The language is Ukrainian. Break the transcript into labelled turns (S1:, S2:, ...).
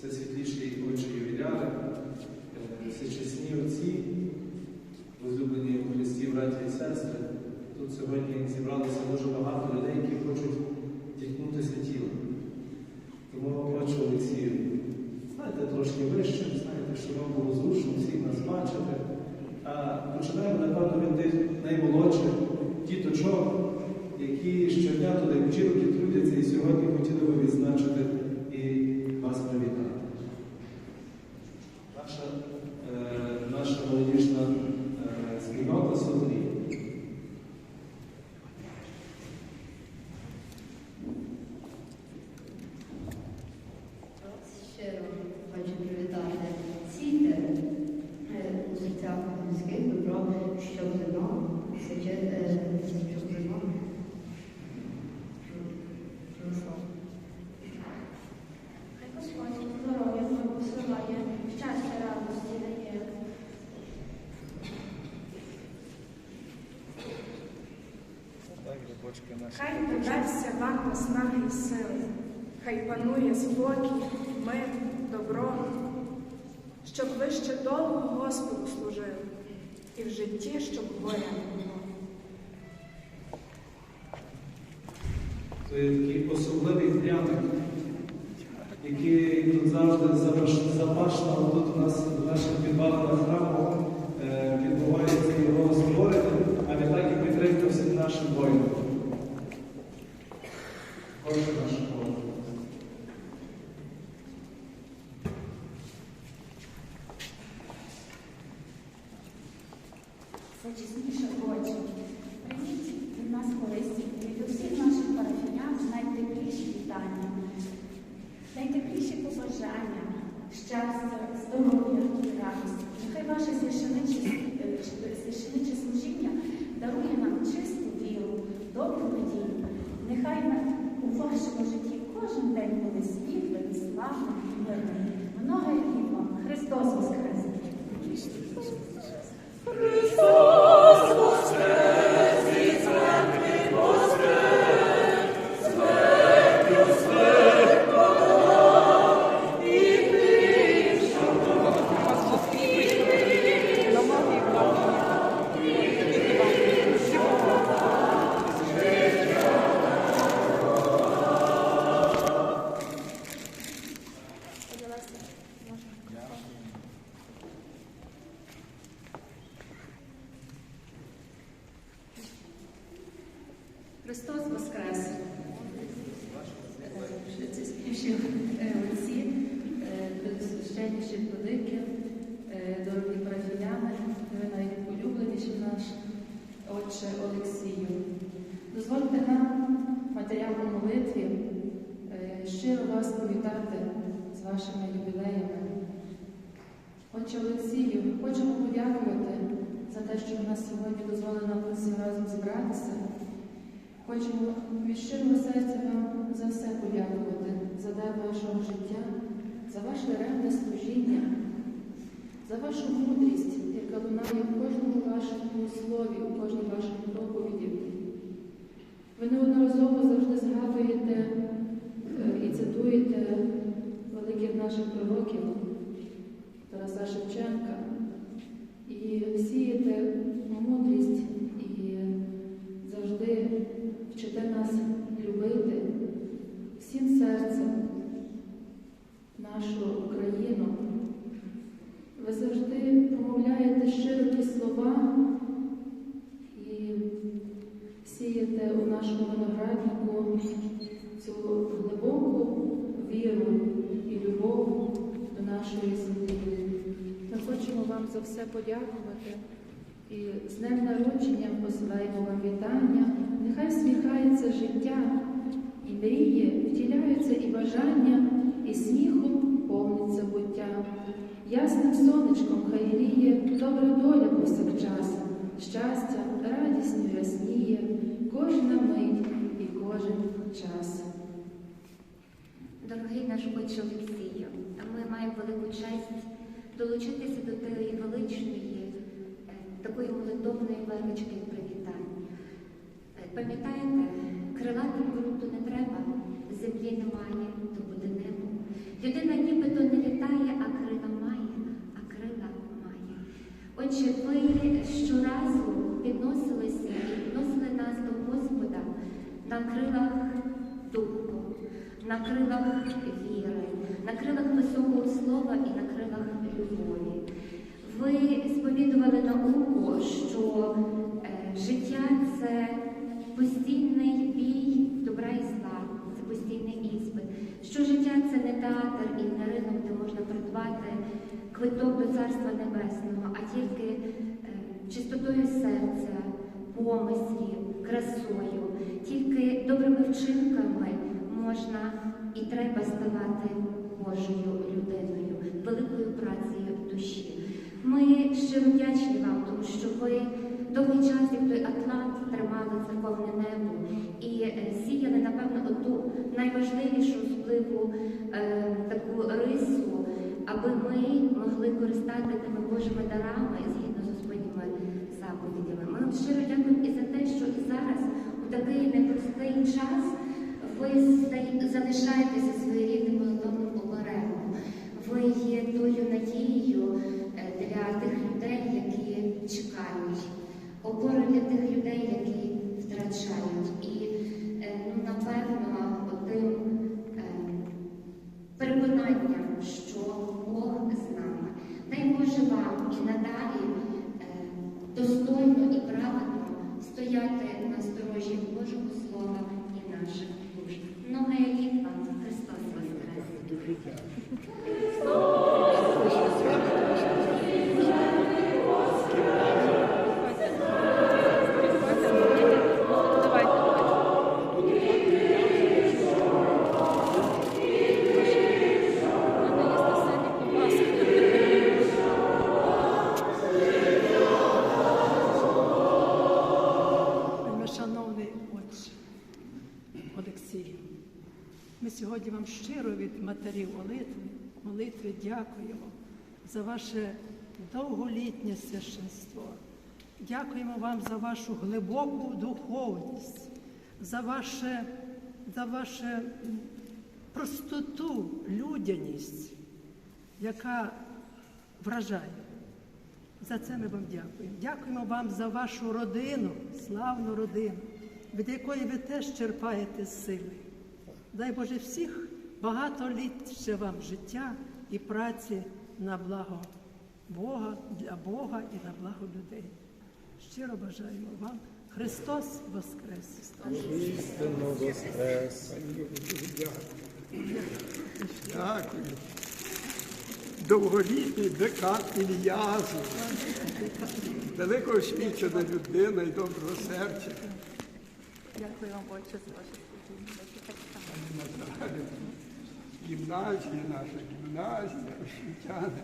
S1: всесвітліші очі ювіляри, е, всечесні отці, возлюблені у Христі, браті і сестри. Тут сьогодні зібралося дуже багато людей, які хочуть тікнутися тілом. Тому отче Олексію, знаєте, трошки вище, знаєте, щоб вам було зручно всіх нас бачити. А починаємо, напевно, від тих наймолодших діточок, які щодня туди вчилки трудяться і сьогодні хотіли би відзначити і вас привітати. Наша, е, наша молодіжна е, спільнота Сотрі.
S2: Щиро хочу привітати ційте у життя людських добро, щоб вино, сидє, щоб вино росло.
S3: Хай Господь здоров'я благословляє, щастя, радості дає.
S4: Хай додасться вам наснаги і сили, хай панує спокій, мир, добро, щоб ви ще довго Господу служили, і в житті, щоб горя не було.
S1: Є такий особливий пряник, який тут завжди запаш- запашно тут у нас в наших
S5: Зачесніше очі. Прийміть від нас користі від усіх наших парафіян найтепліші вітання, найтепліші побажання, щастя, здоров'я і радості. Нехай ваше священиче, е, служіння дарує нам чисту віру, добру надію. Нехай у вашому житті кожен день буде світлим, і славним і мирним. Много літ вам. Христос Воскрес!
S6: Христос Воскрес! Це співші отці, священніші владики, е, дорогі парафіяни, ви найулюбленіші наш Отче Олексію. Дозвольте нам, матерям у молитві, е, щиро вас привітати з вашими юбілеями. Отче Олексію, хочемо подякувати за те, що ви нас сьогодні дозволили нам разом зібратися. Хочемо від щирого серця вам за все подякувати, за дар вашого життя, за ваше ревне служіння, за вашу мудрість, яка лунає в кожному вашому слові, у кожній вашій проповіді. Ви неодноразово завжди згадуєте е, і цитуєте великих наших пророків Тараса Шевченка сієте у нашому винограднику цю глибоку віру і любов до нашої землі. Ми хочемо вам за все подякувати. І з днем народження посилаємо вам вітання. Нехай всміхається життя, і мрії, втіляються і бажання, і сміхом повниться буття. Ясним сонечком хай гріє, добра доля повсякчас, щастя, радісню ясніє, кожна мить і кожен час.
S2: Дорогий наш отче Олексію, ми маємо велику честь долучитися до тієї величної, е, такої молитовної велички привітань. Е, Пам'ятаєте, крилатим ґрунту не треба, землі немає, то буде небо. Людина нібито не літає, а крила має, а крила має. Отже, ви щоразу підносилися і підносили нас до Господа на крилах духу, на крилах віри, на крилах високого слова і на крилах любові. Ви сповідували науку, що е, життя це постійний бій добра і зла, це постійний іспит. Що життя це не театр і не ринок, де можна придбати квиток до Царства Небесного, а тільки е, чистотою серця, помислів, красою, тільки добрими вчинками можна і треба ставати Божою людиною, великою працею душі. Ми щиро вдячні вам, тому що ви довгий час, як той Атлант, тримали церковне небо і е, сіяли, напевно, оту найважливішу особливу е, аби ми могли користати тими Божими дарами згідно з Господніми заповідями. Ми вам щиро дякуємо і за те, що і зараз у такий непростий час ви залишаєтеся своєрідним молитовним оберегом. Ви є тою надією е, для тих людей, які чекають, опорою для тих людей, які втрачають. І е, ну, напевно, отим е, переконанням, що Бог з нами. Дай І надалі е, достойно і правильно стояти на сторожі Божого Слова і наших душ. Много літ вам Христос Воскрес!
S7: Матерів молитви, молитви дякуємо за ваше довголітнє священство. Дякуємо вам за вашу глибоку духовність, за ваше, за ваше простоту, людяність, яка вражає. За це ми вам дякуємо. Дякуємо вам за вашу родину, славну родину, від якої ви теж черпаєте сили. Дай Боже всіх багато літ ще вам життя і праці на благо Бога, для Бога і на благо людей. Щиро бажаємо вам Христос Воскрес!
S8: Істинно воскрес.
S9: Дякую. Довголітній декан Ільязу. Великого освічена людина і доброго серця.
S7: Дякую вам, Отче, за ваше
S9: Наталю. Гімназія наша, гімназія, освітяни.